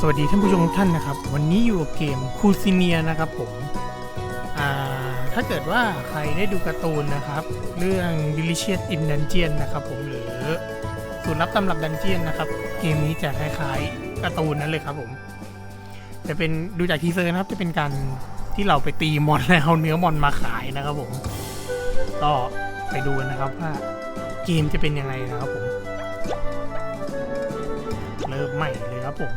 สวัสดีท่านผู้ชมทุกท่านนะครับ วันนี้อยู่กับเกมคูซิเนียนะครับผมถ้าเกิดว่าใครได้ดูการ์ตูนนะครับ เรื่อง Delicious in Dungeon นะครับผมหรือสูตรลับตำรับดันเจียนนะครับ เกมนี้จะคล้ายๆการ์ตูนนั้นเลยครับผมจะเป็นดูจากทีเซอร์นะครับจะเป็นการที่เราไปตีมอนแล้วเอาเนื้อมอนมาขายนะครับผม ก็ไปดูกันนะครับว่าเกมจะเป็นยังไงนะครับผม เริ่มใหม่เลยครับผม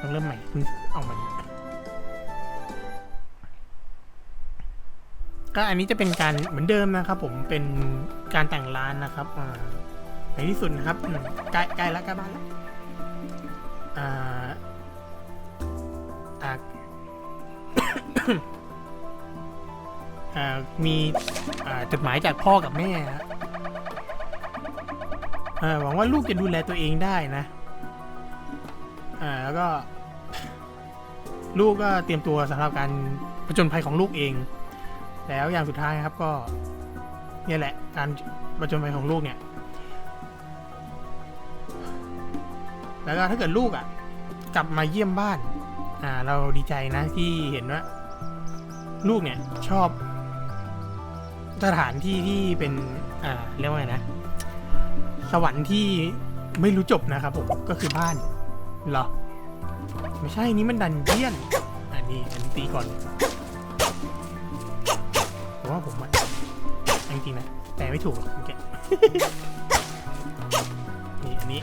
ต้องเริ่มใหม่เพิ่งเอามันก็อันนี้จะเป็นการเหมือนเดิมนะครับ ผมเป็นการแต่งร้านนะครับอ่าในที่สุดนะครับใกล้ใกล้แล้วใกล้บ้านแล้วอ่าอ่ามีจดหมายจากพ่อกับแม่ฮะอ่าหวังว่าลูกจะดูแลตัวเองได้นะ อ่าแล้วก็ ลูกก็เตรียมตัวสำหรับการผจญภัยของลูกเอง แล้วอย่างสุดท้ายครับก็เนี่ยแหละ การผจญภัยของลูกเนี่ย แล้วก็ถ้าเกิดลูกอะ กลับมาเยี่ยมบ้าน อ่า เราดีใจนะที่เห็นว่า ลูกเนี่ยชอบสถานที่ที่เป็น อ่า เรียกว่าไงนะ สวรรค์ที่ไม่รู้จบนะครับผม ก็คือบ้าน เหรอ ไม่ใช่นี่มันดันเจียน อันนี้อันนี้ตีก่อนผมว่าผมอะจริงๆนะแต่ไม่ถูกหรอกเมื่อกี้นี่อันนี้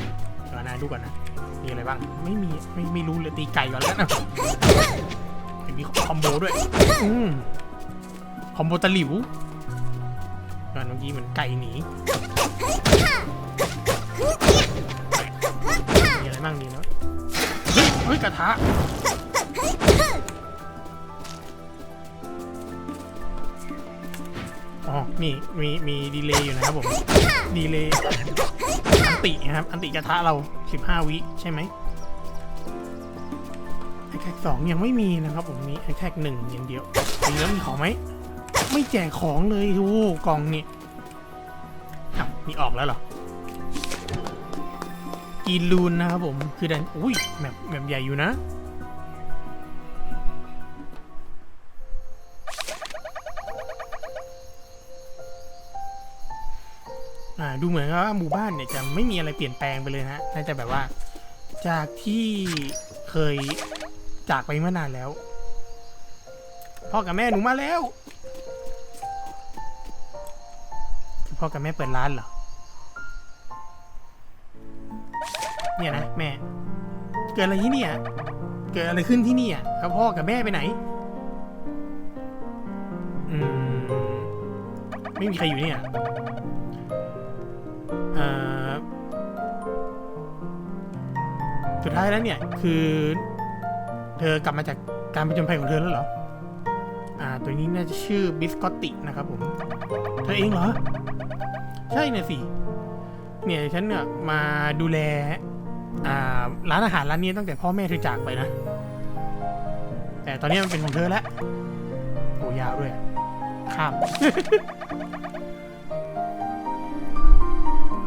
เดี๋ยวนะดูก่อนนะ มีอะไรบ้าง ไม่มีไม่ไม่รู้เลยตีไก่ก่อนแล้วนะมีคอมโบด้วยอืมคอมโบตะหลิวอ่าเมื่อกี้เหมือนไก่หนีมีอะไรบ้างดีเนาะ เฮ้ยกระทะอ๋อ นี่มีมีดีเลย์อยู่นะครับผม ดีเลย์อันตินะครับ อันติกระทะเรา 15 วิใช่ไหมแอคแท็กสองยังไม่มีนะครับผมมีแอคแท็กหนึ่งอย่างเดียวมีแล้วมีของไหม ไม่แจกของเลยทูกองนี่อะมีออกแล้วเหรอีลูนนะครับผม คือดันอุ้ยแบบแบบใหญ่อยู่นะ อ่า ดูเหมือนว่าหมู่บ้านเนี่ยจะไม่มีอะไรเปลี่ยนแปลงไปเลยนะน่าจะแบบว่า จากที่เคยจากไปเมื่อนานแล้ว พ่อกับแม่หนูมาแล้ว คือพ่อกับแม่เปิดร้านเหรอ เนี่ยนะแม่ เกิดอะไรที่เนี่ยเกิดอะไรขึ้นที่นี่อะแล้วพ่อกับแม่ไปไหน อืม ไม่มีใครอยู่เนี่ยเอ่อสุดท้ายแล้วเนี่ย คือ เธอกลับมาจากการประจนภัยของเธอแล้วเหรอ อ่า ตัวนี้น่าจะชื่อบิสกอตตินะครับผม เธอเองเหรอ ใช่เนี่ยสิ เนี่ยฉันเนี่ยมาดูแล ร้านอาหารร้านนี้ตั้งแต่พ่อแม่เธอจากไปนะ แต่ตอนนี้มันเป็นของเธอแล้วโอ้ยาวด้วย ข้าม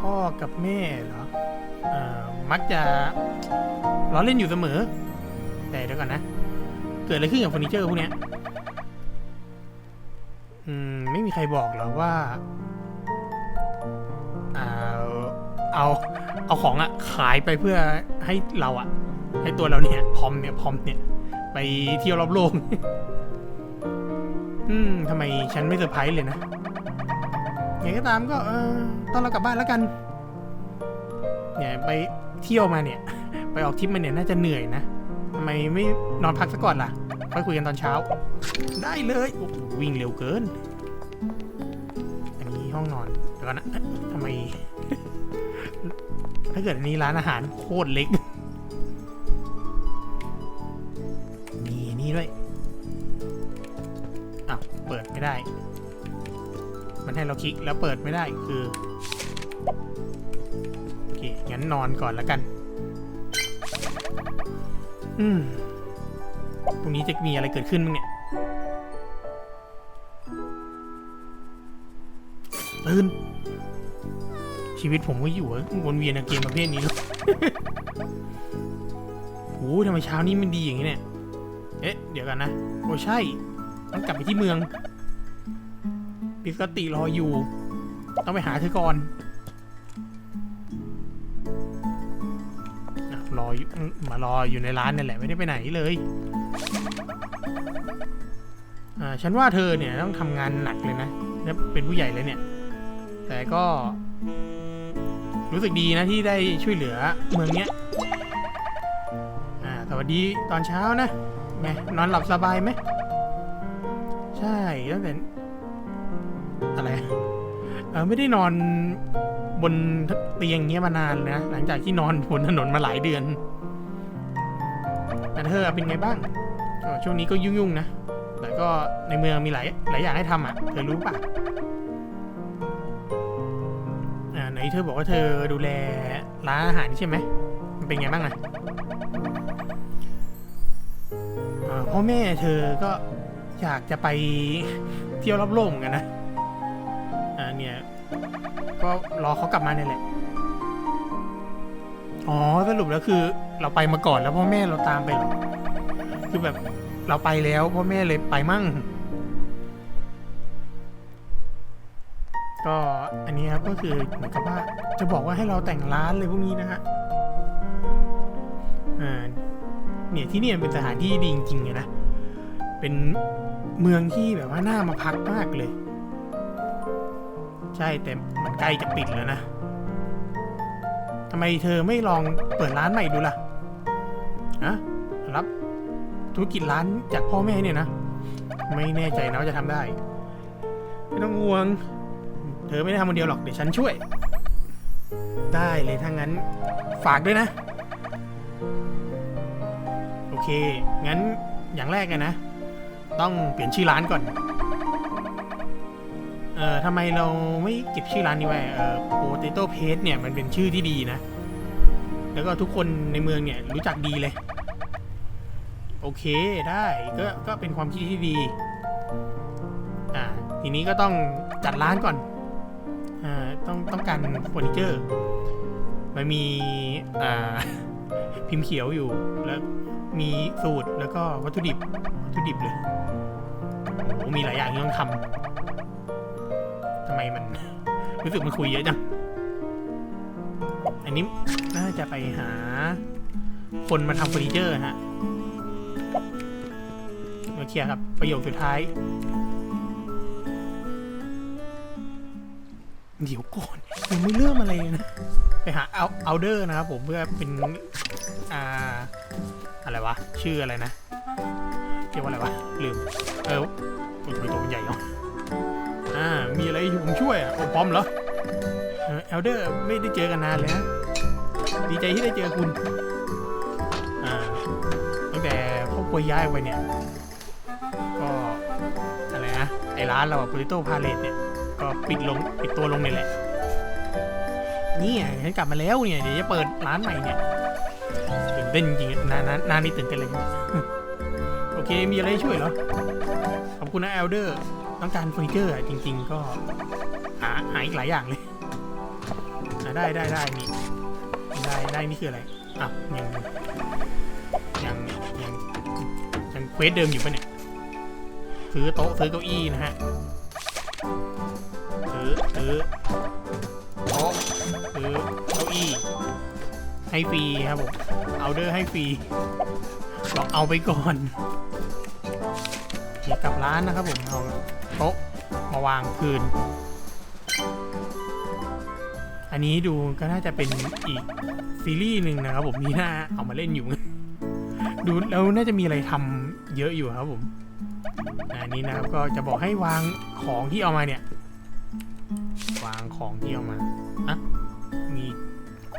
พ่อกับแม่เหรออมักจะล้อเล่นอยู่เสมอ แต่เดี๋ยวก่อนนะ เกิดอะไรขึ้นกับเฟอร์นิเจอร์พวกเนี้ยอืม ไม่มีใครบอกหรอว่า เอาเอา เอาของอะขายไปเพื่อให้เราอะให้ตัวเราเนี่ยพร้อมเนี่ยพร้อมเนี่ยไปเที่ยวรอบโลก อืมทำไมฉันไม่เซอร์ไพรส์เลยนะอย่างก็ตามก็เออตอนเรากลับบ้านแล้วกัน เนี่ยไปเที่ยวมาเนี่ย ไปออกทริปมาเนี่ยน่าจะเหนื่อยนะทำไมไม่นอนพักซะก่อนล่ะค่อยคุยกันตอนเช้า ได้เลยโอ้วิ่งเร็วเกิน อันนี้ห้องนอนเดี๋ยวนะทำไม ถ้าเกิดอันนี้ร้านอาหารโคตรเล็ก มีนี่ด้วยอ้าวเปิดไม่ได้ มันให้เราคลิกแล้วเปิดไม่ได้คือ โอเค งั้นนอนก่อนแล้วกัน อืมพรุ่งนี้จะมีอะไรเกิดขึ้นมั้งเนี่ยตื่น ชีวิตผมก็อยู่วนเวียนกับเกมประเภทนี้ล้วโอ้ทำไมเช้านี้มันดีอย่างนี้เนี่ย เอ๊ะ เดี๋ยวกันนะ โอ้ใช่ ต้องกลับไปที่เมืองปิกติรออยู่ ต้องไปหาเธอก่อนรออยู่มารออยู่ในร้านนั่แหละไม่ได้ไปไหนเลยอ่าฉันว่าเธอเนี่ยต้องทำงานหนักเลยนะ แล้วเป็นผู้ใหญ่เลยเนี่ย แต่ก็ รู้สึกดีนะที่ได้ช่วยเหลือเมืองเนี้ยอ่าสวัสดีตอนเช้านะไงนอนหลับสบายไหมใช่ตั้งแต่อะไรเออไม่ได้นอนบนเตียงเงี้ยมานานนะ หลังจากที่นอนบนถนนมาหลายเดือน แต่เธอเป็นไงบ้างช่วงนี้ก็ยุ่งๆนะ แต่ก็ในเมืองมีหลายหลายอย่างให้ทำอะ เธอรู้ปะ นเธอบอกว่าเธอดูแลร้านอาหารใช่ไหม มันเป็นไงบ้างอะอ่าพ่อแม่เธอก็อยากจะไปเที่ยวรอบโลกเหมือนกันนะอ่าเนี่ย ก็รอเขากลับมาเนี่ยแหละ อ๋อสรุปแล้วคือเราไปมาก่อนแล้วพ่อแม่เราตามไปหรอ คือแบบเราไปแล้วพ่อแม่เลยไปมั่ง ก็อันนี้ครับก็คือเหมือนกับว่าจะบอกว่าให้เราแต่งร้านเลยพวกนี้นะฮะอ่าเนี่ยที่เนี่ยเป็นสถานที่ดีจริงๆเลยนะเป็นเมืองที่แบบว่าน่ามาพักมากเลย ใช่แต่มันใกล้จะปิดแล้วนะทำไมเธอไม่ลองเปิดร้านใหม่ดูล่ะอะรับธุรกิจร้านจากพ่อแม่เนี่ยนะ ไม่แน่ใจนะว่าจะทำได้ ไม่ต้องห่วง เธอไม่ได้ทำคนเดียวหรอก เดี๋ยวฉันช่วย ได้เลยถ้างั้น ฝากด้วยนะ โอเค งั้นอย่างแรกกันนะ ต้องเปลี่ยนชื่อร้านก่อน เอ่อทำไมเราไม่เก็บชื่อร้านนี้ไว้เอ่อ potato p a s t เนี่ยมันเป็นชื่อที่ดีนะ แล้วก็ทุกคนในเมืองเนี่ยรู้จักดีเลย โอเคได้ก็ก็เป็นความคิดที่ดี อ่า ทีนี้ก็ต้องจัดร้านก่อน ต้องต้องการเฟอร์นิเจอร์มันมีอ่าพิมพ์เขียวอยู่แล้วมีสูตรแล้วก็วัตถุดิบวัตถุดิบเลยโอ้โหมีหลายอย่างที่ต้องทำทำไมมัน รู้สึกมันคุยเยอะจัง อันนี้น่าจะไปหา คนมาทำเฟอร์นิเจอร์ฮะมาเคลียร์ครับ ประโยคสุดท้าย เดี๋ยวก่อนยังไม่เริ่มอะไรเลยนะ ไปหาเอาเอาเดอร์นะครับผมเพื่อเป็น อ่า อะไรวะ ชื่ออะไรนะเรียกว่าอะไรวะ ลืม เออตัวตัวมันใหญ่เนาะอ่า มีอะไรผมช่วยอะโอ้อมเหรอเอลเดอร์ไม่ได้เจอกันนานเลยนะดีใจที่ได้เจอคุณอ่าตั้งแต่ครอบครัวย้ายไปเนี่ย ก็ อะไรนะ ไอร้านเราอะ Burrito Palace เนี่ย ก็ปิดลงปิดตัวลงนี่แหละ นี่ไงฉันกลับมาแล้วเนี่ยเดี๋ยวจะเปิดร้านใหม่เนี่ยตื่นเต้นจริงนานนานนานนี่ตื่นเต้นเลยโอเคมีอะไรช่วยเหรอขอบคุณนะเอลเดอร์ต้องการเฟอร์นิเจอร์จริง ๆ ก็หาหาอีกหลายอย่างเลยได้ได้ได้นี่ได้ได้นี่คืออะไรอะยังยังยังยังเควสเดิมอยู่ปะเนี่ยซื้อโต๊ะซื้อเก้าอี้นะฮะ ซื้อซื้อโต๊ะซื้อเก้าอี้ให้ฟรีครับผมเอาเดอร์ให้ฟรีบอกเอาไปก่อนเกี่ยวกับร้านนะครับผมเอาโต๊ะมาวางคืน อันนี้ดูก็น่าจะเป็นอีกซีรีส์หนึ่งนะครับผมที่น่าเอามาเล่นอยู่ดูแล้วน่าจะมีอะไรทำเยอะอยู่ครับผมอันนี้นะครับก็จะบอกให้วางของที่เอามาเนี่ย วางของที่เอามาอะมี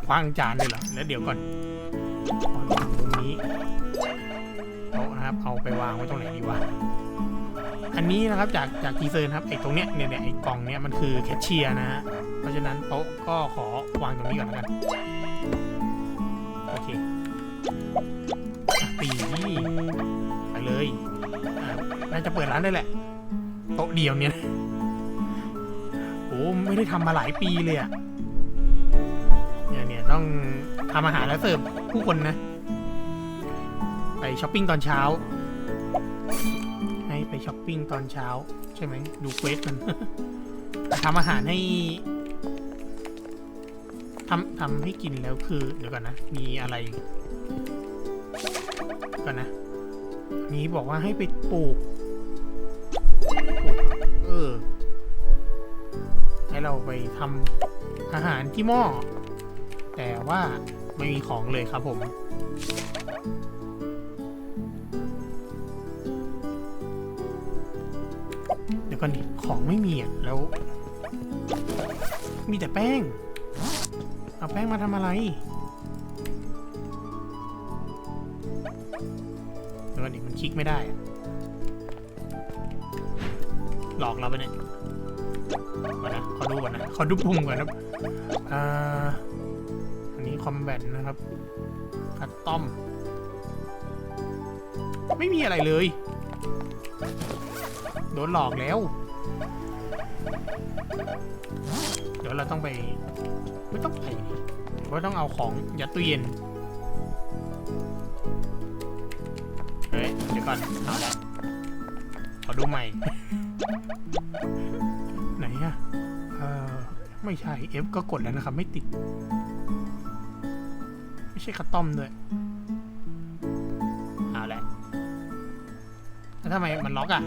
คว้างจานเลยเหรอ แล้วเดี๋ยวก่อนวางตรงนี้โต๊ะนะครับ เอาไปวางไว้ตรงไหนดีวะ อันนี้นะครับจากจากทีเซอร์นะครับไอ้ตรงเนี้ยเนี่ยไอ้กล่องเนี้ยมันคือแคชเชียร์นะฮะ เพราะฉะนั้นโต๊ะก็ขอวางตรงนี้ก่อนแล้วกัน โอเคอะตีไปเลยอะน่าจะเปิดร้านได้แหละ โต๊ะเดียวเนี่ย ไม่ได้ทำมาหลายปีเลยอะเนี่ยเนี่ยต้องทำอาหารแล้วเสิร์ฟผู้คนนะ ไปช้อปปิ้งตอนเช้า ให้ไปช้อปปิ้งตอนเช้า ใช่ไหมดูเควสมันทำอาหารให้ทำทำให้กินแล้วคือ เดี๋ยวก่อนนะ มีอะไรก่อนนะนี้บอกว่าให้ไปปลูก เราไปทำอาหารที่หม้อ แต่ว่าไม่มีของเลยครับผมเดี๋ยวก่อนดิของไม่มีอะแล้ว มีแต่แป้ง เอาแป้งมาทำอะไรเดี๋ยวก่อนดิมันคลิกไม่ได้อะหลอกเราไปเนี่ย ดูก่อนนะ ขอดูปุ่มก่อนนะอ่า อันนี้คอมแบทนะครับ คัตตอม ไม่มีอะไรเลย โดนหลอกแล้ว เดี๋ยวเราต้องไป ไม่ต้องไปเพราะต้องเอาของยัดตู้เย็น เฮ้ย เดี๋ยวก่อน เอาละขอดูใหม่ ไหนอะ เออไม่ใช่ F ก็กดแล้วนะครับ ไม่ติด ไม่ใช่คัตตอมด้วย เอาละแล้วทำไมมันล็อกอะ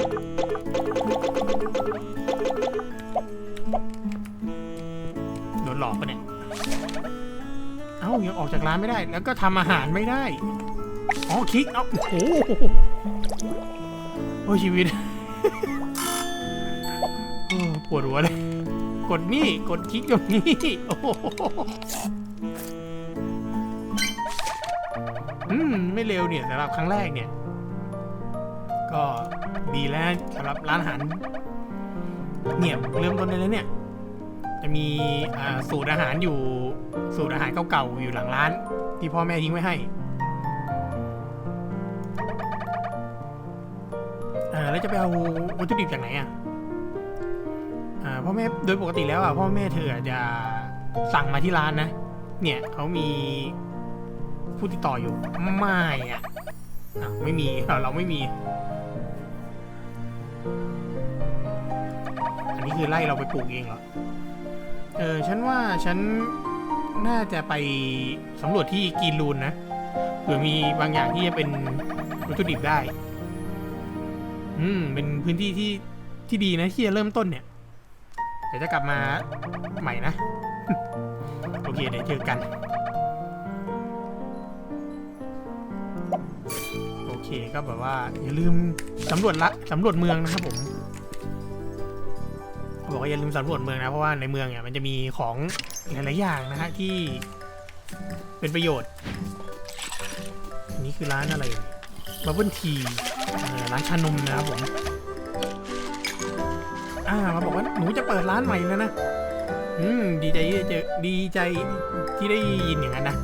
โดนหลอกปะเนี่ย เอ้ายังออกจากร้านไม่ได้ แล้วก็ทำอาหารไม่ได้ อ๋อ คลิก เอ้า โอ้โหโอ้ชีวิตปวดหัวเลย กดนี่ กดคลิกตรงนี้โอ้โหอืม ไม่เร็วเนี่ยสำหรับครั้งแรกเนี่ย ก็ดีแล้วสำหรับร้านอาหาร เนี่ยเริ่มต้นได้แล้วเนี่ย จะมีสูตรอาหารอยู่สูตรอาหารเก่าๆอยู่หลังร้าน ที่พ่อแม่ทิ้งไว้ให้อ่าแล้วจะไปเอาวัตถุดิบจากไหนอะอ่า พ่อแม่โดยปกติแล้วอะพ่อแม่เธอจะสั่งมาที่ร้านนะ เนี่ยเขามีผู้ติดต่ออยู่ ไม่อะอะไม่มีเราเราไม่มี อันนี้คือไล่เราไปปลูกเองเหรอ เออฉันว่าฉันน่าจะไปสำรวจที่กีนรูนนะเผื่อมีบางอย่างที่จะเป็นวัตถุดิบได้ อืม เป็นพื้นที่ที่ที่ดีนะที่จะเริ่มต้นเนี่ย เดี๋ยวจะกลับมาใหม่นะ โอเค เดี๋ยวเจอกัน โอเคก็แบบว่า อย่าลืมสำรวจละสำรวจเมืองนะครับผมเขาบอกว่าอย่าลืมสำรวจเมืองนะเพราะว่าในเมืองเนี่ยมันจะมีของหลายๆอย่างนะฮะที่เป็นประโยชน์อันนี้คือร้านอะไรบับเบิลทีร้านชานมนะครับผม อ่ามาบอกว่าหนูจะเปิดร้านใหม่แล้วนะอืมดีใจที่เจอดีใจที่ได้ยินอย่างนั้นนะ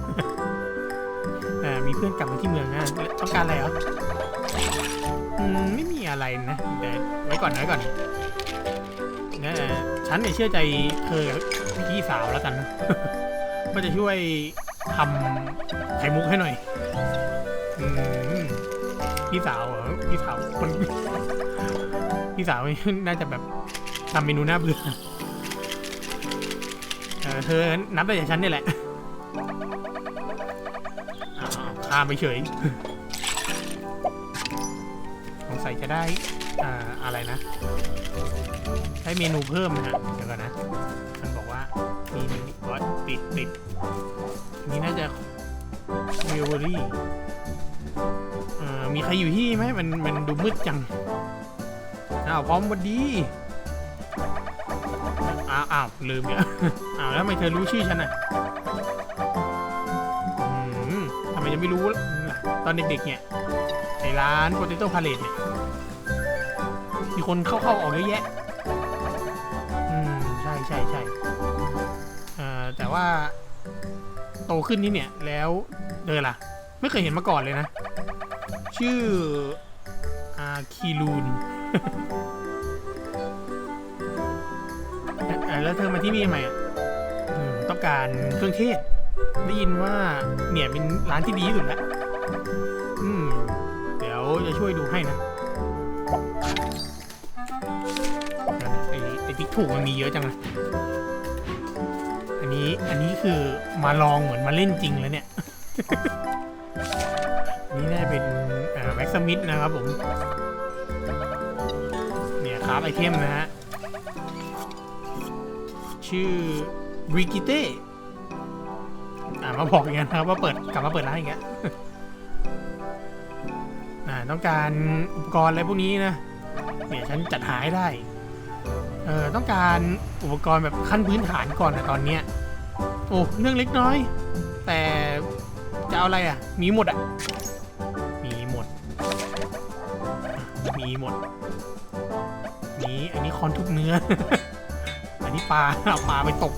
อ่ามีเพื่อนกลับมาที่เมืองนะต้องการอะไรเหรออืมไม่มีอะไรนะเดี๋ยวไว้ก่อนไว้ก่อนนะฉันเนี่ยเชื่อใจเธอพี่สาวแล้วกันนะว่าจะช่วยทำไข่มุกให้หน่อยอืมพี่สาวเหรอพี่สาวคนพี่สาวน่าจะแบบ ทำเมนูน่าเบื่อเออเธอนับได้จากฉันนี่แหละข้ามไปเฉยสงสัยจะได้อ่าอะไรนะ ได้เมนูเพิ่มนะฮะเดี๋ยวก่อนนะ มันบอกว่ามีเมนูว่าปิดปิดอันนี้น่าจะเวเวอรี่อ่อมีใครอยู่ที่ไหมมันมันดูมืดจังอ้าวพร้อมวันดี อ้าวอ้าวลืมเนี่ยอ้าวแล้วทำไมเธอรู้ชื่อฉันอะอืมทำไมจะไม่รู้ล่ะตอนเด็กๆเนี่ยในร้าน Potato Palette เนี่ยมีคนเข้าๆออกเยอะแยะ อืม ใช่ใช่ใช่เอ่อแต่ว่า โตขึ้นนี่เนี่ยแล้วเดอล่ะ ไม่เคยเห็นมาก่อนเลยนะ ชื่ออาคีรูน ที่นี่ทำไมอะอืมต้องการเครื่องเทศ ได้ยินว่าเนี่ยเป็นร้านที่ดีที่สุดแล้วอืมจะช่วยดูให้นะเดี๋ยวนะไอไอพริกถูกมันมีเยอะจังเลยอันนี้อันนี้คือมาลองเหมือนมาเล่นจริงแล้วเนี่ยนี่น่าจะเป็นแว็กซ์มิดนะครับผม เนี่ยครับไอเทมนะฮะ ชื่อริกิเต้อ่ามาบอกอย่างนั้นนะครับว่าเปิดกลับมาเปิดร้านอย่างเงี้ยอ่าต้องการอุปกรณ์อะไรพวกนี้นะเนี่ยฉันจัดหาให้ได้เออต้องการอุปกรณ์แบบขั้นพื้นฐานก่อนนะตอนเนี้ยโอ้เรื่องเล็กน้อย แต่จะเอาอะไรอะ มีหมดอะ มีหมด มีหมด นี้อันนี้คอนทุบเนื้อ ลาเอาปลาไปตก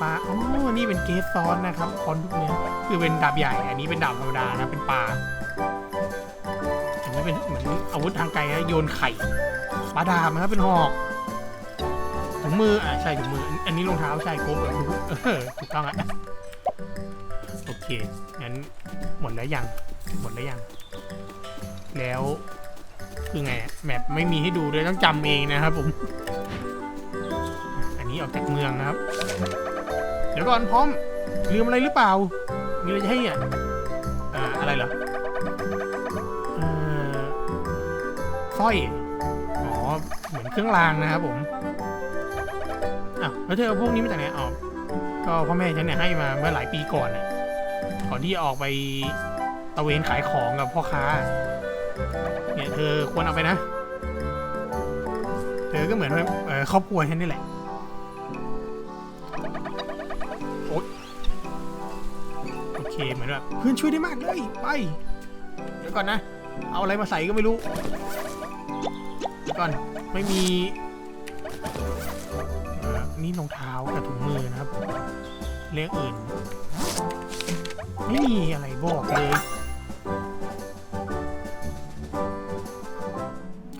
ปลาอ๋อนี่เป็นเกสซ้อนนะครับคอนทุบเนื้อคือเป็นดาบใหญ่ อันนี้เป็นดาบธรรมดานะเป็นปลาอันนี้เป็นเหมือนอาวุธทางไกลนะโยนไข่ปลาดาบนะครับเป็นหอกถุงมืออ่าใช่ถุงมือ อันนี้รองเท้าใช่ครบแบบถูกต้องอะโอเคงั้นหมดแล้วยังหมดแล้วยัง แล้วคือไงแมปไม่มีให้ดูด้วยต้องจำเองนะครับผม อันนี้ออกจากเมืองนะครับ เดี๋ยวก่อนพร้อมลืมอะไรหรือเปล่า มีอะไรจะให้อะอ่าอะไรเหรอเอ่อสร้อย อ๋อ เหมือนเครื่องรางนะครับผม อ้าว แล้วเธอเอาพวกนี้มาจากไหนอ๋อก็พ่อแม่ฉันเนี่ยให้มาเมื่อหลายปีก่อนน่ะ ก่อนที่จะออกไปตะเวนขายของกับพ่อค้า เนี่ยเธอควรเอาไปนะ เธอก็เหมือนเอ่อครอบครัวฉันนี่แหละ เคเหมือนแบบเพื่อนช่วยได้มากเลยไปเดี๋ยวก่อนนะ เอาอะไรมาใส่ก็ไม่รู้เดี๋ยวก่อนไม่มีนี่รองเท้ากับถุงมือนะครับเรื่องอื่น ไม่มีอะไรบอกเลย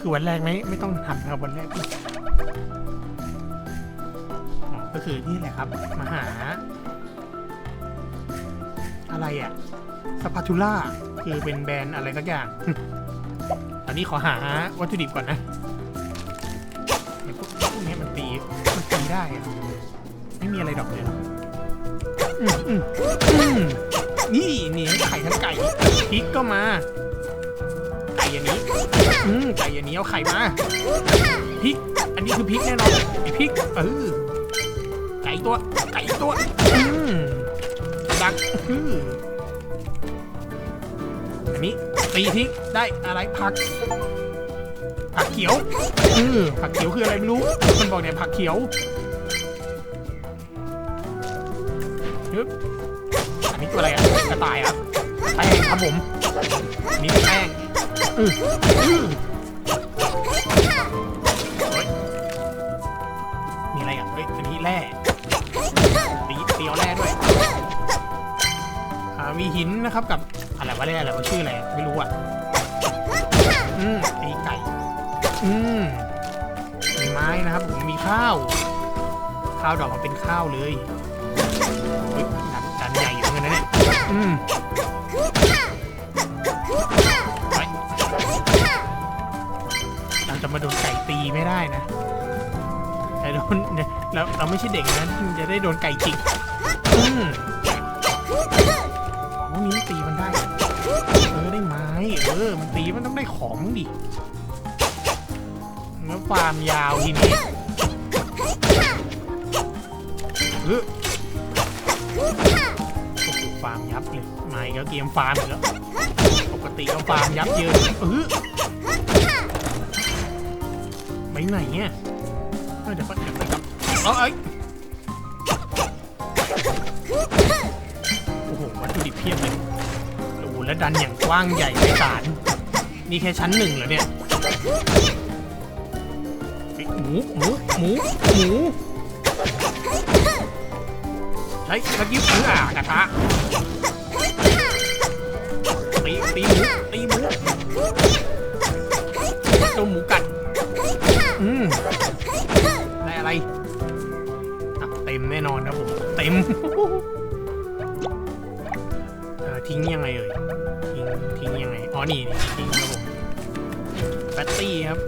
คือวันแรกไม่ไม่ต้องทำครับวันแรกก็คือนี่แหละครับ มาหา อะไรอะสปาทูล่าคือเป็นแบรนด์อะไรสักอย่างตอนนี้ขอหาวัตถุดิบก่อนนะพวกพวกนี้มันตี มันตีได้อะไม่มีอะไรดอกเลยหรอนี่นี่ไข่ทั้งไก่พริกก็มาไก่อย่างนี้อืมไก่อย่างนี้เอาไข่มาพริก อันนี้คือพริกแน่นอนไอพริกเออไก่ตัว ไก่ตัวอืม ดักอันนี้ตีทิ้งได้อะไรผัก ผักเขียวอือผักเขียวคืออะไรไม่รู้ มันบอกเนี่ยผักเขียวฮึบอันนี้ตัวอะไรอะกระต่ายอะแป้งครับผมนนี่แป้งอือ มีหินนะครับกับอะไรวะแร่อะไรวะชื่ออะไรไม่รู้อะอืมตีไก่อืมมีไม้นะครับผมมีข้าว ข้าวดอกมาเป็นข้าวเลยดันใหญ่อยู่เหมือนกันนะเนี่ยอืมไปเราจะมาโดนไก่ตีไม่ได้นะแต่โดนเนี่ยเราเราไม่ใช่เด็กนะจะได้โดนไก่จิกอืม นี้มันตีมันได้ เออได้ไม้เออ มันตีมันต้องได้ของดิแล้วความยาวทีนี้เออฟาร์มยับเลยไม่ก็เกมฟาร์มอีกแล้วปกติก็ฟาร์มยับเยินเออไปไหนเนี่ยเดี๋ยวไปเดี๋ยวไปกับเอาเอ้ยโอ้ียบเลยโอ้โหแล้วดันอย่างกว้างใหญ่ไพศาลนี่แค่ชั้นหนึ่งเหรอเนี่ยเฮ้ยหมูหมูหมูหมูใช้สกิลถืออ่ากระทะตีตีหมูตีหมูโดนหมูกัดอืมได้อะไรอะเต็มแน่นอนครับผมเต็ม ทิ้งยังไงเอ่ยทิ้งทิ้งยังไงอ๋อนี่นี่ทิ้งครับผมแบตตี้ครับ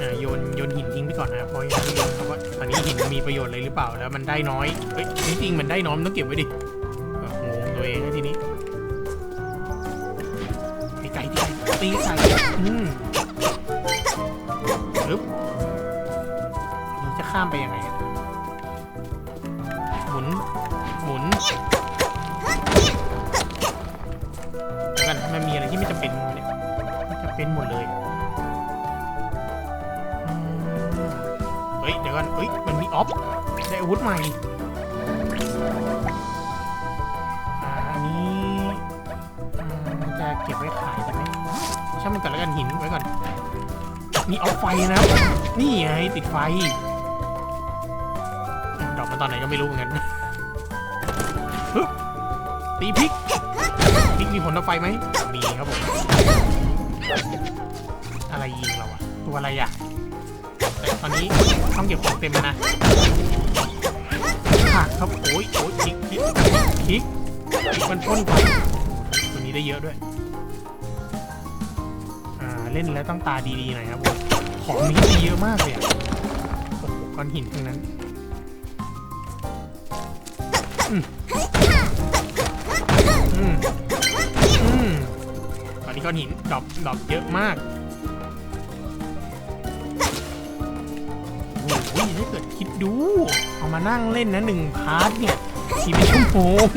อ่าโยนโยนหินทิ้งไปก่อนนะเพราะยังไม่รู้ครับว่าตอนนี้หินมีประโยชน์เลยหรือเปล่าแล้วมันได้น้อยเฮ้ยจริงๆมันได้น้อยต้องเก็บไว้ดิ เป็นหมดเลยเฮ้ยเดี๋ยวกันเฮ้ยมันมีออฟได้อาวุธใหม่อันนี้จะเก็บไว้ขายได้ไหมช่างมันก่อนแล้วกันหินไว้ก่อนมีออฟไฟนะครับนี่ไงติดไฟดอกมาตอนไหนก็ไม่รู้เหมือนกันตีพริกพริกมีผลต่อไฟไหมมีครับผม อะไรยิงเราอะตัวอะไรอะแต่ตอนนี้ต้องเก็บของเต็มแล้วนะผักครับโอ้ยโอ้ยพริกพริกพริกมันพ่นไฟตัวนี้ได้เยอะด้วยอ่าเล่นแล้วต้องตาดีๆหน่อยครับผมของนี้มีเยอะมากเลยอะโอ้โหก้อนหินทั้งนั้น ก้อนหินดรอปดรอปเยอะมากโอ้โหถ้าเกิดคิดดู เอามานั่งเล่นนะหนึ่งพาร์ทเนี่ยทีเป็นชั่วโมง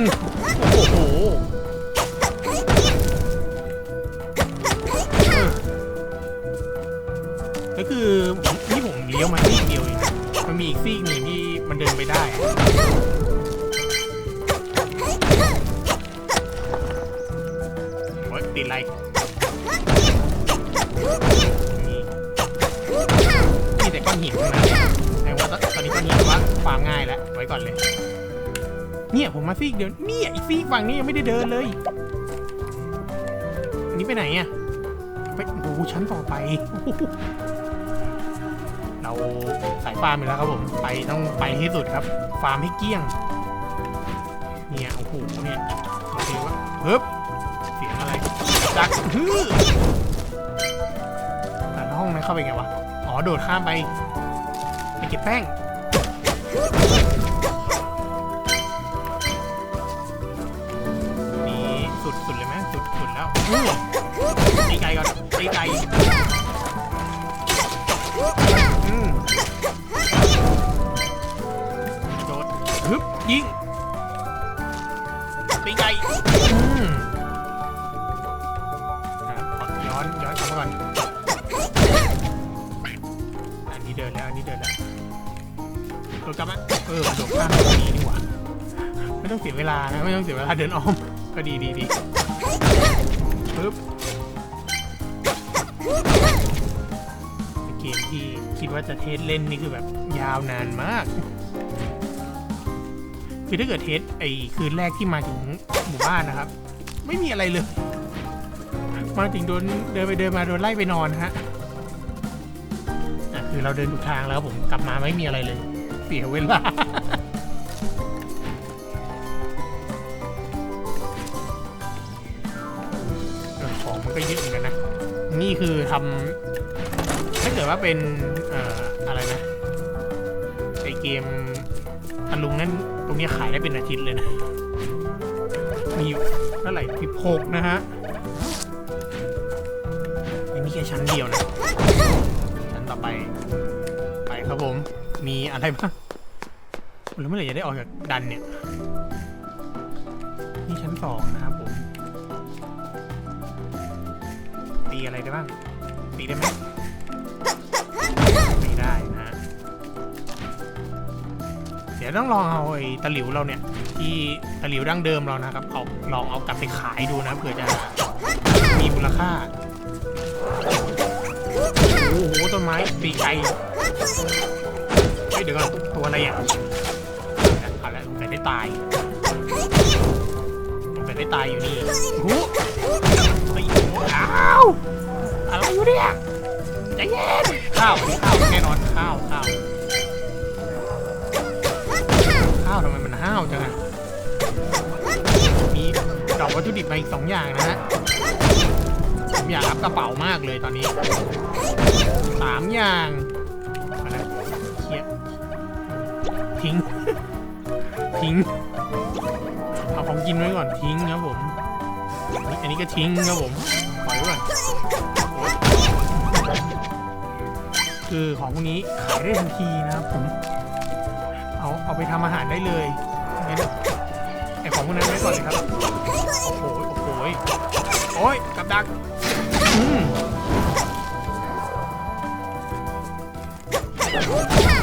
ไอนหินทั้งนะแต่ว่าตอนนี้ก้อนหินว่าฟาร์มง่ายแล้วไว้ก่อนเลย เนี่ยผมมาซีกเดียวเนี่ยอีกซีกฝั่งนี้ยังไม่ได้เดินเลยอันนี้ไปไหนอะไปโอ้โหชั้นต่อไป เราสายฟาร์มอยู่แล้วครับผมไปต้องไปให้สุดครับ ฟาร์มให้เกลี้ยง เนี่ยโอ้โหเนี่ยโอเคว่าเฮ้บเสียงอะไรจักฮือแต่ห้องนั้นเข้าไปไงวะอ๋อโดดข้ามไป ไปเก็บแป้งนี่สุดสุดเลยไหมสุดสุดแล้วตีไก่ก่อนตีไก่โดดฮึบยิง ลับมาเออโดดข้ามก็ดีนี่หว่าไม่ต้องเสียเวลานะไม่ต้องเสียเวลาเดินอ้อมก็ดีดีดีปึ๊บเกมที่คิดว่าจะเทสเล่นนี่คือแบบยาวนานมาก คือถ้าเกิดเทสไอ้คืนแรกที่มาถึงหมู่บ้านนะครับ ไม่มีอะไรเลย มาถึงโดนเดินไปเดินมาโดนไล่ไปนอนฮะอะคือเราเดินถูกทางแล้วผมกลับมาไม่มีอะไรเลย เสียเวลา ของมันก็เยอะเหมือนกันนะ นี่คือทำถ้าเกิดว่าเป็นเอ่ออะไรนะไอเกมตะลุงนั่นตรงนี้ขายได้เป็นอาทิตย์เลยนะ มีอยู่เท่าไหร่สิบหกนะฮะมีแค่ชั้นเดียวนะ ชั้นต่อไป ไปครับผม มีอะไรบ้าง แล้วเมื่อไหร่จะได้ออกจากดันเนี่ย นี่ชั้นสองนะครับผม ตีอะไรได้บ้าง ตีได้ไหมไม่ได้นะฮะ เดี๋ยวต้องลองเอาไอ้ตะหลิวเราเนี่ย ที่ตะหลิวดั้งเดิมเรานะครับเอาลองเอากลับไปขายดูนะเผื่อจะมีมูลค่า โอ้โหต้นไม้ตีไกลเฮ้ยเดี๋ยวก่อนตัวอะไรอะ ได้ตายแต่ได้ตายอยู่นี่โอ้โหเฮ้ยอ้าวอะไรอยู่เนี่ยใจเย็นข้าวข้าวแน่นอนข้าวข้าวข้าวทำไมมันห้าวจังอะวัตถุดิบมาอีกสองอย่างนะฮะผมอยากรับกระเป๋ามากเลยตอนนี้สามอย่าง ทิ้งเอาของกินไว้ก่อนทิ้งครับผม อันนี้ก็ทิ้งครับผมปล่อยไว้ก่อนคือของพวกนี้ขายได้ทันทีนะครับผม เอาเอาไปทำอาหารได้เลยงั้นไอของพวกนั้นไว้ก่อนเลยครับ โอ้โหโอ้โหโอ้ยกับดักอืม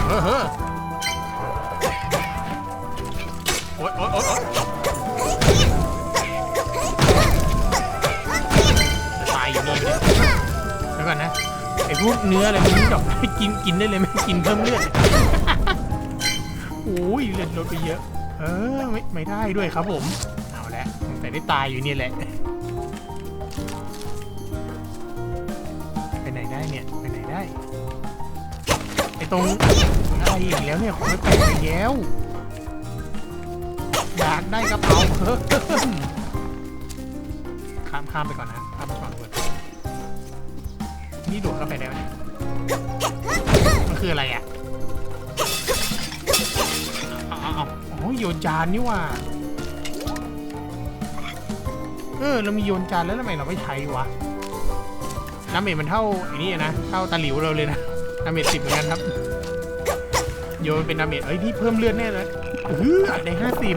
เฮ้อ ตายอยู่นี่เลยเดี๋ยวก่อนนะไอ้พวกเนื้ออะไรมันดอกให้กินกินได้เลยไหมกินเพิ่มเลือดโอ้ยเลือดลดไปเยอะ เออไม่ไม่ได้ด้วยครับผม เอาละแต่ได้ตายอยู่นี่แหละ ไปไหนได้เนี่ยไปไหนได้ไอ้ตรงอะไรอีกแล้วเนี่ยของไม่ไปไปแล้ว ได้กระเป๋าเพิ่มข้ามข้ามไปก่อนนะข้ามไปก่อนเปิดนี่โดดเข้าไปได้ไหมเนี่ยมันคืออะไรอะเอาเอาเอาอ๋อโยนจานนี่ว่าเออเรามีโยนจานแล้วทำไมเราไม่ใช้วะน้ำเมจมันเท่าอ้นี่นะเท่าตะหลิวเราเลยนะน้ำเมจสิบเหมือนกันครับโยนเป็นน้ำเมจเอ้ยนี่เพิ่มเลือดแน่เลยเออได้ห้าสิบ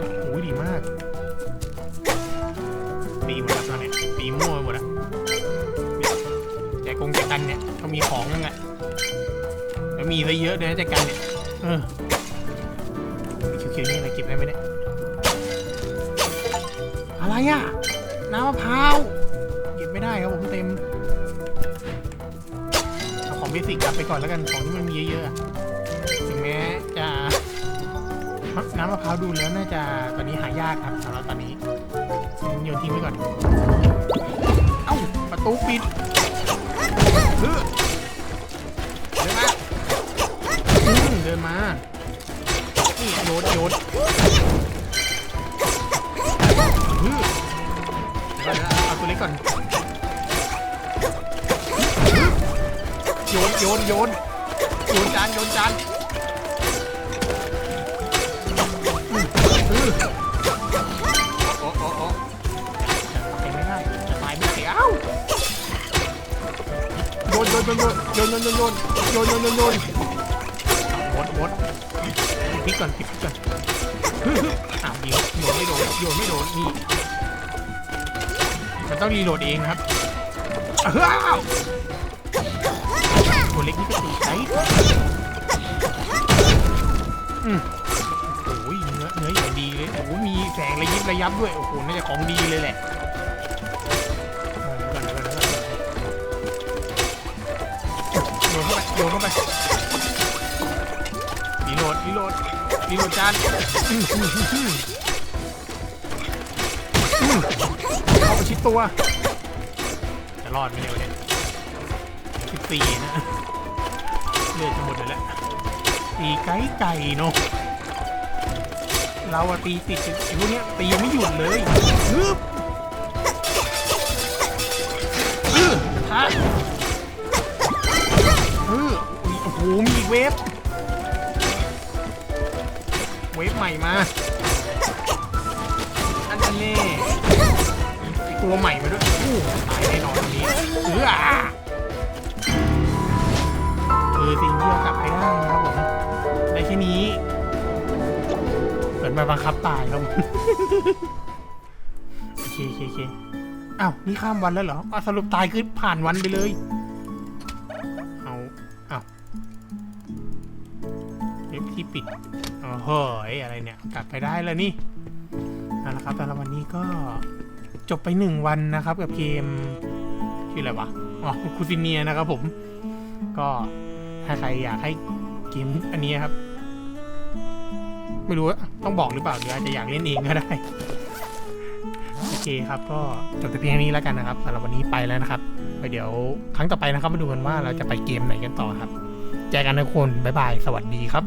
อะเลยนะแจกันเนี่ยเออเขียวๆนี่อะไรเก็บได้ไหมเนี่ยอะไรอะน้ำมะพร้าวเก็บไม่ได้ครับผมเต็มเอาของเบสิกกลับไปก่อนแล้วกันของที่มันมีเยอะๆถึงแม้จะน้ำมะพร้าวดูแล้วน่าจะตอนนี้หายากครับสำหรับตอนนี้โยนทิ้งไว้ก่อน เอ้าประตูปิด เดินมา นี่โยนโยนอื้อเดี๋ยวก่อนนะเอาตัวเล็กก่อนอื้อโยนโยนโยนโยนจานโยนจานอื้ออื้อโอ้โอ้โอ้จะตายไม่ได้จะตายไม่ได้เอ้าโยนโยนโยนโยนโยนโยนโยนโยนโยนโยน โยนหมดพริกก่อนพริกก่อนฮึ่มๆอ้าวยิงโยนไม่โดนโยนไม่โดนนี่มันต้องรีโหลดเองครับอ้าวตัวเล็กนี่ก็ตีใจอืมโอ้ยเนื้อเนื้ออย่างดีเลยโอ้โหมีแสงระยิบระยับด้วย โอ้โห น่าจะของดีเลยแหละโยนเข้าไปโยนเข้าไป รีโหลดรีโหลดรีโหลดจานอื้อหือหือหืออื้อเข้าไปชิดตัว จะรอดไหมเนี่ยวะเนี่ยสิบสี่นะเลือดจะหมดเลยแล้วตีไก่ไก่เนาะเราอะตีติดไอ้พวกเนี้ยตียังไม่หยุดเลยฮึบอื้อฮะเอออุ๊ยโอ้โหมีอีกเวฟ เวฟใหม่มาอันนั้ตัวใหม่มาด้วยอู้ตายแน่นอนวันนี้เออเออสิ่งที่เรากลับไปได้นะครับผมได้แค่นี้เกิดมาบังคับตายครับผมโอเคโอเคโอเคอ้าวนี่ข้ามวันแล้วเหรออสรุปตายคือผ่านวันไปเลย เอาเอ้าเว็บที่ปิด โอ้โหอะไรเนี่ยกลับไปได้แล้วนี่เอาละครับสำหรับวันนี้ก็จบไปหนึ่งวันนะครับกับเกมชื่ออะไรวะอ๋อคูซิเนียนะครับผม ก็ถ้าใครอยากให้เกมอันนี้ครับ ไม่รู้ว่าต้องบอกหรือเปล่าหรืออาจจะอยากเล่นเองก็ได้โอเคครับก็จบแต่เพียงนี้แล้วกันนะครับสำหรับวันนี้ไปแล้วนะครับไปเดี๋ยวครั้งต่อไปนะครับมาดูกันว่าเราจะไปเกมไหนกันต่อครับเจอกันนะทุกคนบ๊ายบาย สวัสดีครับ